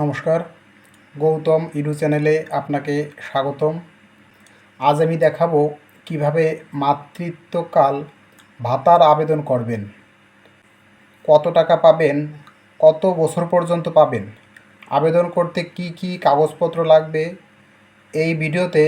নমস্কার। গৌতম ইডু চ্যানেলে আপনাকে স্বাগতম। আজ আমি দেখাবো কীভাবে মাতৃত্বকাল ভাতার আবেদন করবেন, কত টাকা পাবেন, কত বছর পর্যন্ত পাবেন, আবেদন করতে কি কি কাগজপত্র লাগবে, এই ভিডিওতে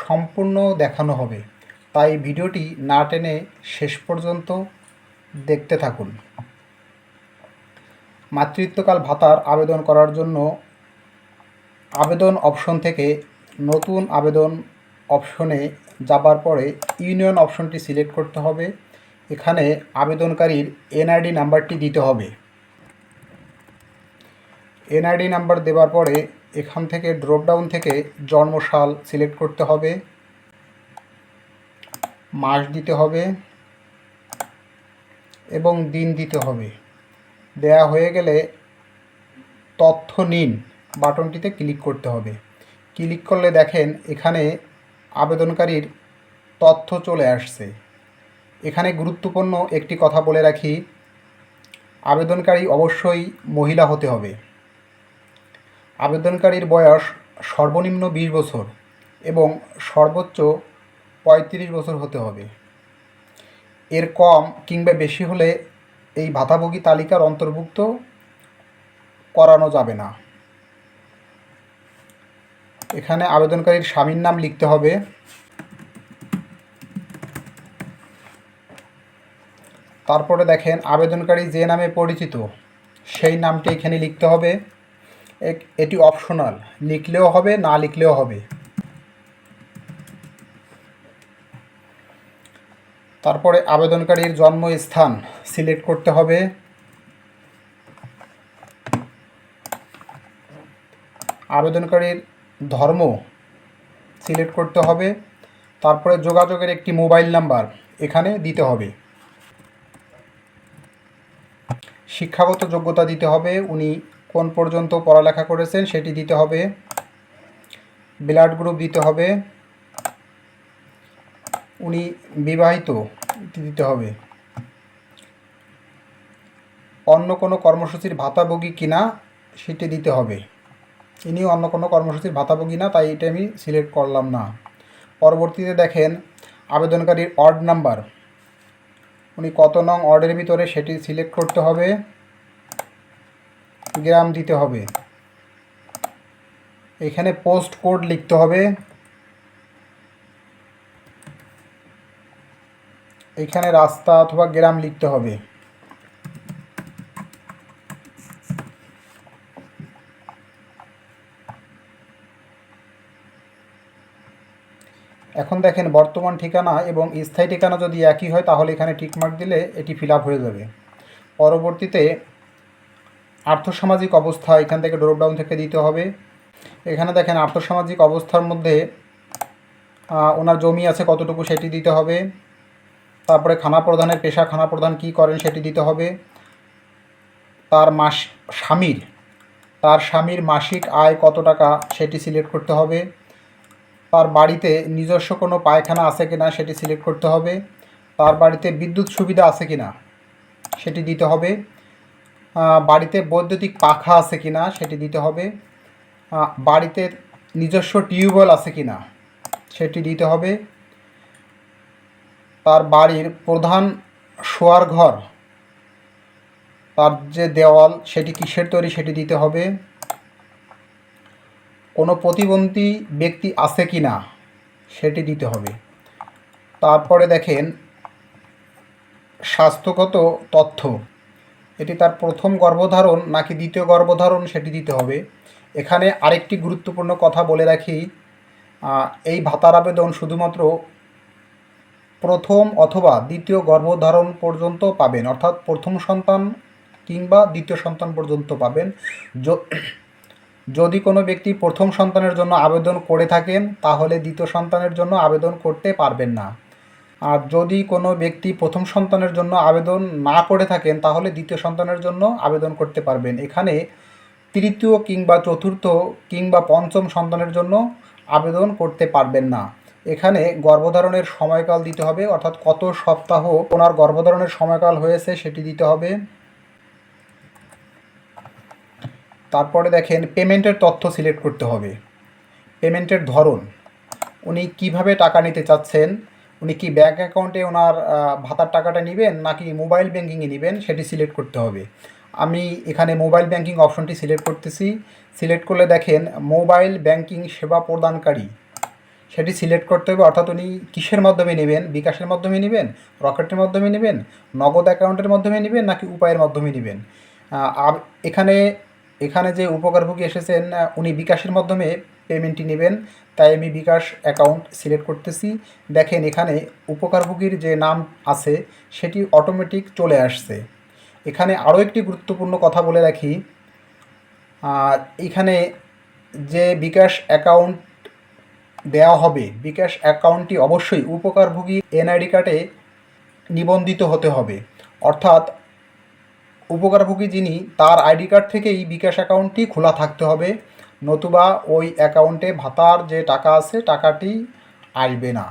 সম্পূর্ণ দেখানো হবে। তাই ভিডিওটি না টেনে শেষ পর্যন্ত দেখতে থাকুন। মাতৃত্বকাল ভাতার আবেদন করার জন্য আবেদন অপশন থেকে নতুন আবেদন অপশনে যাবার পরে ইউনিয়ন অপশনটি সিলেক্ট করতে হবে। এখানে আবেদনকারীর এনআইডি নাম্বারটি দিতে হবে। এনআইডি নাম্বার দেওয়ার পরে এখান থেকে ড্রপডাউন থেকে জন্মসাল সিলেক্ট করতে হবে। মাস দিতে হবে এবং দিন দিতে হবে। দেয়া হয়ে গেলে তথ্য নিন বাটনটিতে ক্লিক করতে হবে। ক্লিক করলে দেখেন এখানে আবেদনকারীর তথ্য চলে আসছে। এখানে গুরুত্বপূর্ণ একটি কথা বলে রাখি, আবেদনকারী অবশ্যই মহিলা হতে হবে। আবেদনকারীর বয়স সর্বনিম্ন বিশ বছর এবং সর্বোচ্চ পঁয়ত্রিশ বছর হতে হবে। এর কম কিংবা বেশি হলে এই ভাতাভোগী তালিকার অন্তর্ভুক্ত করানো যাবে না। এখানে আবেদনকারীর স্বামীর নাম লিখতে হবে। তারপরে দেখেন, আবেদনকারী যে নামে পরিচিত, সেই নামটি এখানে লিখতে হবে। এটি অপশনাল, লিখলেও হবে, না লিখলেও হবে। তারপরে আবেদনকারীর জন্মস্থান সিলেক্ট করতে হবে। আবেদনকারীর ধর্ম সিলেক্ট করতে হবে। তারপরে যোগাযোগের একটি মোবাইল নাম্বার এখানে দিতে হবে। শিক্ষাগত যোগ্যতা দিতে হবে, উনি কোন পর্যন্ত পড়ালেখা করেছেন সেটি দিতে হবে। ব্লাড গ্রুপ দিতে হবে। উনি বিবাহিত দিতে হবে। অন্য কোনো কর্মসূচির ভাতাভোগী কিনা, সেটি দিতে হবে। ইনি অন্য কোনো কর্মসূচির ভাতাভোগী না, তাই এটা আমি সিলেক্ট করলাম না। পরবর্তীতে দেখেন, আবেদনকারীর অড নাম্বার। উনি কত নং অর্ডের ভিতরে সেটি সিলেক্ট করতে হবে। গ্রাম দিতে হবে। এখানে পোস্ট কোড লিখতে হবে। এখানে রাস্তা অথবা গ্রাম লিখতে হবে। এখন দেখেন বর্তমান ঠিকানা এবং স্থায়ী ঠিকানা যদি একই হয়, তাহলে এখানে টিকমার্ক দিলে এটি ফিল হয়ে যাবে। পরবর্তীতে আর্থসামাজিক অবস্থা এখান থেকে ড্রপডাউন থেকে দিতে হবে। এখানে দেখেন আর্থসামাজিক অবস্থার মধ্যে ওনার জমি আছে কতটুকু সেটি দিতে হবে। তারপরে খানা প্রধানের পেশা খানা প্রধান কী করেন সেটি দিতে হবে। তার মাস, স্বামীর, তার স্বামীর মাসিক আয় কত টাকা সেটি সিলেক্ট করতে হবে। তার বাড়িতে নিজস্ব কোনো পায়খানা আছে কিনা সেটি সিলেক্ট করতে হবে। তার বাড়িতে বিদ্যুৎ সুবিধা আছে কিনা সেটি দিতে হবে। বাড়িতে বৈদ্যুতিক পাখা আছে কিনা সেটি দিতে হবে। বাড়িতে নিজস্ব টিউবওয়েল আছে কিনা সেটি দিতে হবে। তার বাড়ির প্রধান শোয়ার ঘর। তার যে দেওয়াল, সেটি কিসের তৈরি সেটি দিতে হবে। কোনো প্রতিবন্ধী ব্যক্তি আছে কি না, সেটি দিতে হবে। তারপরে দেখেন, স্বাস্থ্যগত তথ্য। এটি তার প্রথম গর্ভধারণ নাকি দ্বিতীয় গর্ভধারণ সেটি দিতে হবে। এখানে আরেকটি গুরুত্বপূর্ণ কথা বলে রাখি এই ভাতার আবেদন শুধুমাত্র প্রথম অথবা দ্বিতীয় গর্ভধারণ পর্যন্ত পাবেন, অর্থাৎ প্রথম সন্তান কিংবা দ্বিতীয় সন্তান পর্যন্ত পাবেন। যদি কোনো ব্যক্তি প্রথম সন্তানের জন্য আবেদন করে থাকেন, তাহলে দ্বিতীয় সন্তানের জন্য আবেদন করতে পারবেন না। আর যদি কোনো ব্যক্তি প্রথম সন্তানের জন্য আবেদন না করে থাকেন, তাহলে দ্বিতীয় সন্তানের জন্য আবেদন করতে পারবেন। এখানে তৃতীয় কিংবা চতুর্থ কিংবা পঞ্চম সন্তানের জন্য আবেদন করতে পারবেন না। এখানে গর্ভধারণের সময়কাল দিতে হবে, অর্থাৎ কত সপ্তাহ ওনার গর্ভধারণের সময়কাল হয়েছে সেটি দিতে হবে। তারপরে দেখেন, পেমেন্টের তথ্য সিলেক্ট করতে হবে। পেমেন্টের ধরন, উনি কীভাবে টাকা নিতে চাচ্ছেন, উনি কি ব্যাঙ্ক অ্যাকাউন্টে ওনার ভাতার টাকাটা নেবেন নাকি মোবাইল ব্যাঙ্কিংয়ে নেবেন সেটি সিলেক্ট করতে হবে। আমি এখানে মোবাইল ব্যাঙ্কিং অপশনটি সিলেক্ট করতেছি। সিলেক্ট করলে দেখেন, মোবাইল ব্যাঙ্কিং সেবা প্রদানকারী সেটি সিলেক্ট করতে হবে, অর্থাৎ উনি কিসের মাধ্যমে নেবেন? বিকাশের মাধ্যমে নেবেন? রকেটের মাধ্যমে নেবেন? নগদ অ্যাকাউন্টের মাধ্যমে নেবেন, নাকি উপায়ের মাধ্যমে নেবেন? এখানে এখানে যে উপকারভোগী এসেছেন উনি বিকাশের মাধ্যমে পেমেন্টটি নেবেন। তাই আমি বিকাশ অ্যাকাউন্ট সিলেক্ট করতেছি। দেখেন এখানে উপকারভোগীর যে নাম আছে, সেটি অটোমেটিক চলে আসছে। এখানে আরও একটি গুরুত্বপূর্ণ কথা বলে রাখি। এখানে যে বিকাশ অ্যাকাউন্ট দেওয়া হবে। বিকাশ অ্যাকাউন্টটি অবশ্যই উপকারভোগী এনআইডি কার্ডে নিবন্ধিত হতে হবে। অর্থাৎ উপকারভোগী যিনি, তার আইডি কার্ড থেকেই বিকাশ অ্যাকাউন্টটি খোলা থাকতে হবে, নতুবা ওই অ্যাকাউন্টে ভাতার যে টাকা আছে, টাকাটি আসবে না।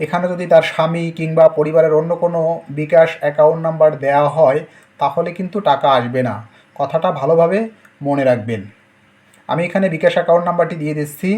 এখানে যদি তার স্বামী কিংবা পরিবারের অন্য কোনো বিকাশ অ্যাকাউন্ট নাম্বার দেওয়া হয়, তাহলে কিন্তু টাকা আসবে না। কথাটা ভালোভাবে মনে রাখবেন। আমি এখানে বিকাশ অ্যাকাউন্ট নাম্বারটি দিয়ে দিচ্ছি।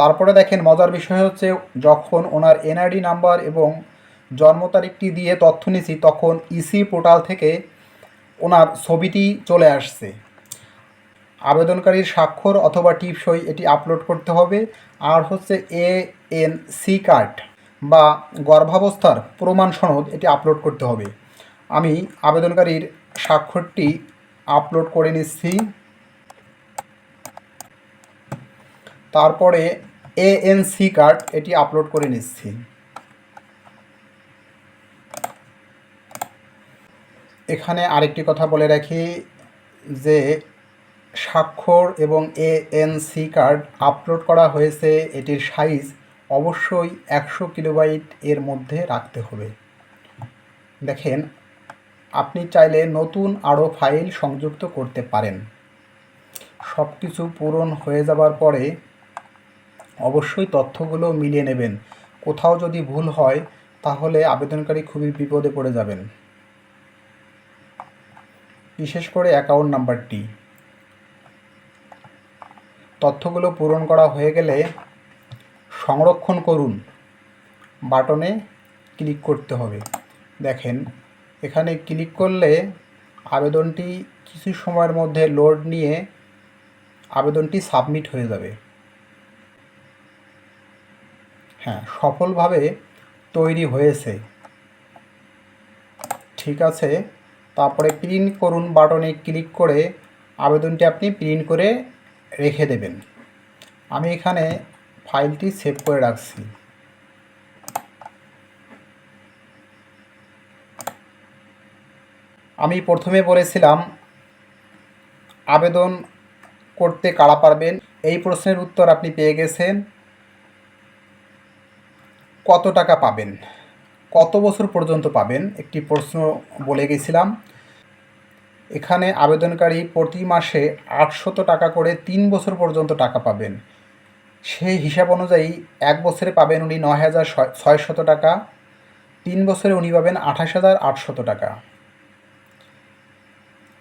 তারপরে দেখেন মজার বিষয় হচ্ছে যখন ওনার এনআইডি নাম্বার এবং জন্ম তারিখটি দিয়ে তথ্য নিছি, তখন ইসি পোর্টাল থেকে ওনার ছবিটি চলে আসছে। আবেদনকারীর স্বাক্ষর অথবা টিপসই এটি আপলোড করতে হবে। আর হচ্ছে এ এন সি কার্ড বা গর্ভাবস্থার প্রমাণ সনদ এটি আপলোড করতে হবে। আমি আবেদনকারীর স্বাক্ষরটি আপলোড করে নিচ্ছি। তারপরে এএনসি কার্ড এটি আপলোড করে নিচ্ছি। এখানে আরেকটি কথা বলে রাখি যে, স্বাক্ষর এবং এএনসি কার্ড আপলোড করা হয়েছে, এটির সাইজ অবশ্যই একশো কিলোবাইট এর মধ্যে রাখতে হবে। দেখেন, আপনি চাইলে নতুন আরও ফাইল সংযুক্ত করতে পারেন। সব কিছু পূরণ হয়ে যাবার পরে অবশ্যই তথ্যগুলো মিলিয়ে নেবেন। কোথাও যদি ভুল হয়, তাহলে আবেদনকারী খুবই বিপদে পড়ে যাবেন। বিশেষ করে অ্যাকাউন্ট নাম্বারটি। তথ্যগুলো পূরণ করা হয়ে গেলে সংরক্ষণ করুন। বাটনে ক্লিক করতে হবে। দেখেন, এখানে ক্লিক করলে আবেদনটি কিছু সময়ের মধ্যে লোড নিয়ে আবেদনটি সাবমিট হয়ে যাবে। হ্যাঁ সফলভাবে তৈরি হয়েছে। ঠিক আছে, তারপরে প্রিন্ট করুন বাটনে ক্লিক করে আবেদনটি আপনি প্রিন্ট করে রেখে দেবেন। আমি এখানে ফাইলটি সেভ করে রাখছি। আমি প্রথমে বলেছিলাম, আবেদন করতে কারা পারবেন? এই প্রশ্নের উত্তর আপনি পেয়ে গেছেন। কত টাকা পাবেন? কত বছর পর্যন্ত পাবেন? একটি প্রশ্ন বলে গেছিলাম। এখানে আবেদনকারী প্রতি মাসে আটশত টাকা করে তিন বছর পর্যন্ত টাকা পাবেন। সেই হিসাব অনুযায়ী এক বছরে পাবেন উনি নয় হাজার ছয়শত টাকা, তিন বছরে উনি পাবেন আঠাশ হাজার আটশত টাকা।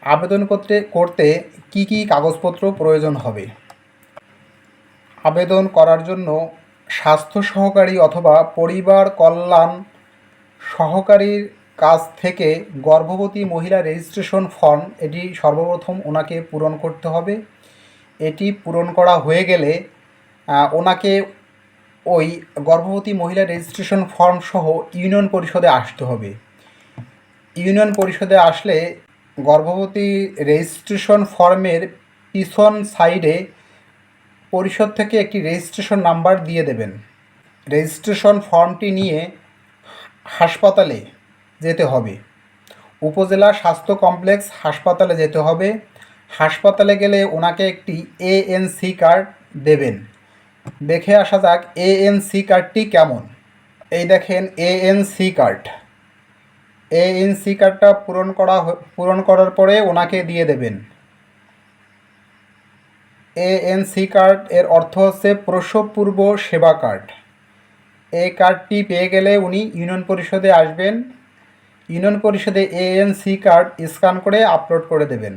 আবেদন করতে করতে কী কি কাগজপত্র প্রয়োজন হবে? আবেদন করার জন্য স্বাস্থ্য সহকারী অথবা পরিবার কল্যাণ সহকারীর কাছ থেকে গর্ভবতী মহিলা রেজিস্ট্রেশন ফর্ম, এটি সর্বপ্রথম ওনাকে পূরণ করতে হবে। এটি পূরণ করা হয়ে গেলে ওনাকে ওই গর্ভবতী মহিলা রেজিস্ট্রেশন ফর্ম সহ ইউনিয়ন পরিষদে আসতে হবে। ইউনিয়ন পরিষদে আসলে গর্ভবতী রেজিস্ট্রেশন ফর্মের পিছন সাইডে পরিষদ থেকে একটি রেজিস্ট্রেশন নাম্বার দিয়ে দেবেন। রেজিস্ট্রেশন ফর্মটি নিয়ে হাসপাতালে যেতে হবে। উপজেলা স্বাস্থ্য কমপ্লেক্স হাসপাতালে যেতে হবে। হাসপাতালে গেলে ওনাকে একটি এএনসি কার্ড দেবেন। দেখে আসা যাক এএনসি কার্ডটি কেমন। এই দেখেন এএনসি কার্ড। এএনসি কার্ডটা পূরণ করা পূরণ করার পরে ওনাকে দিয়ে দেবেন। এএনসি কার্ড এর অর্থ হচ্ছে প্রসবপূর্ব সেবা কার্ড এই কার্ডটি পেয়ে গেলে উনি ইউনিয়ন পরিষদে আসবেন। ইউনিয়ন পরিষদে এএনসি কার্ড স্ক্যান করে আপলোড করে দেবেন।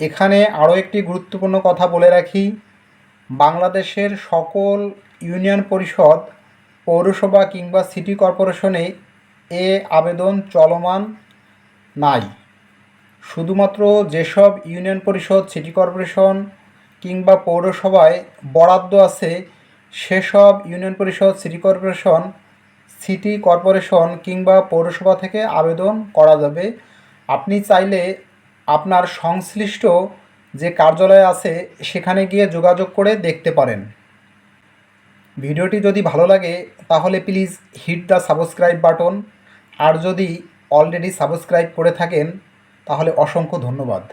এখানে আরও একটি গুরুত্বপূর্ণ কথা বলে রাখি। বাংলাদেশের সকল ইউনিয়ন পরিষদ, পৌরসভা কিংবা সিটি কর্পোরেশনে এ আবেদন চলমান নাই। শুধুমাত্র যেসব ইউনিয়ন পরিষদ, সিটি কর্পোরেশন কিংবা পৌরসভায় বরাদ্দ আছে, সেসব ইউনিয়ন পরিষদ, সিটি কর্পোরেশন সিটি কর্পোরেশন কিংবা পৌরসভা থেকে আবেদন করা যাবে। আপনি চাইলে আপনার সংশ্লিষ্ট যে কার্যালয় আছে, সেখানে গিয়ে যোগাযোগ করে দেখতে পারেন। ভিডিওটি যদি ভালো লাগে, তাহলে please hit the subscribe button. আর যদি অলরেডি সাবস্ক্রাইব করে থাকেন, তাহলে অসংখ্য ধন্যবাদ।